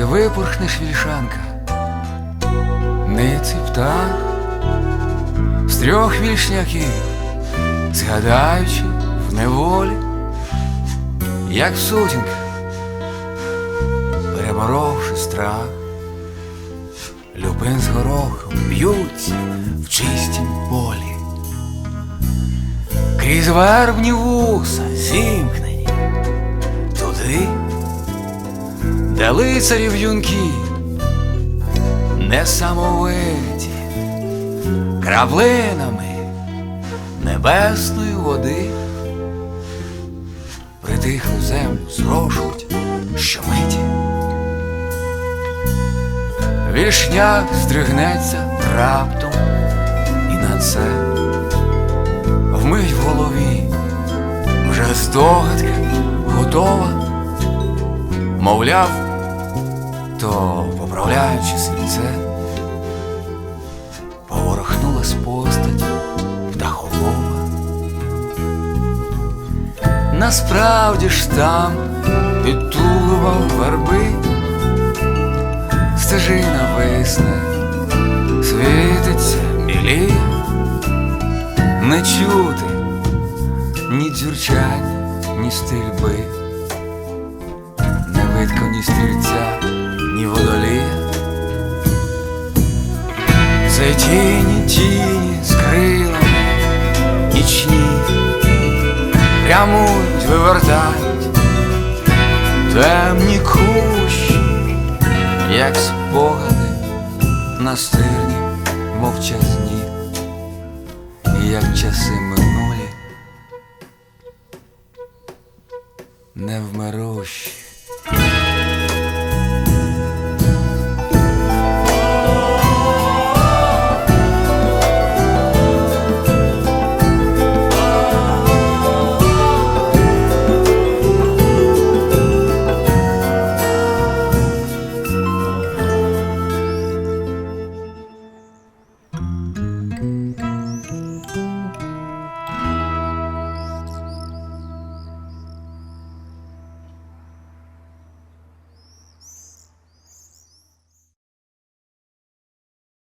Ти випорхнеш вільшанка, ниці птах з трьох вільшняків, згадаючи в неволі, як сутінка, переборовши страх, люпин з горохом б'ються в чистім полі, крізь вербні вуса зімкнені лицарів юнки несамовиті краплинами небесної води. Притихлу землю зрошуть щомиті. Вішняк здригнеться раптом і на це. Вмить в голові вже здогадка готова, мовляв, то поправляючи сільце, поворохнулась постать птахолова. Насправді ж там під тулубом верби стежина висне, світиться біліє, не чути ні дзюрчання, ні стрільби, не видко ні стрільця, Тіні, тіні з крилами нічні, прямують, вивертають темні кущі, як спогади настирні, мовчазні, як часи минулі, невмирущі.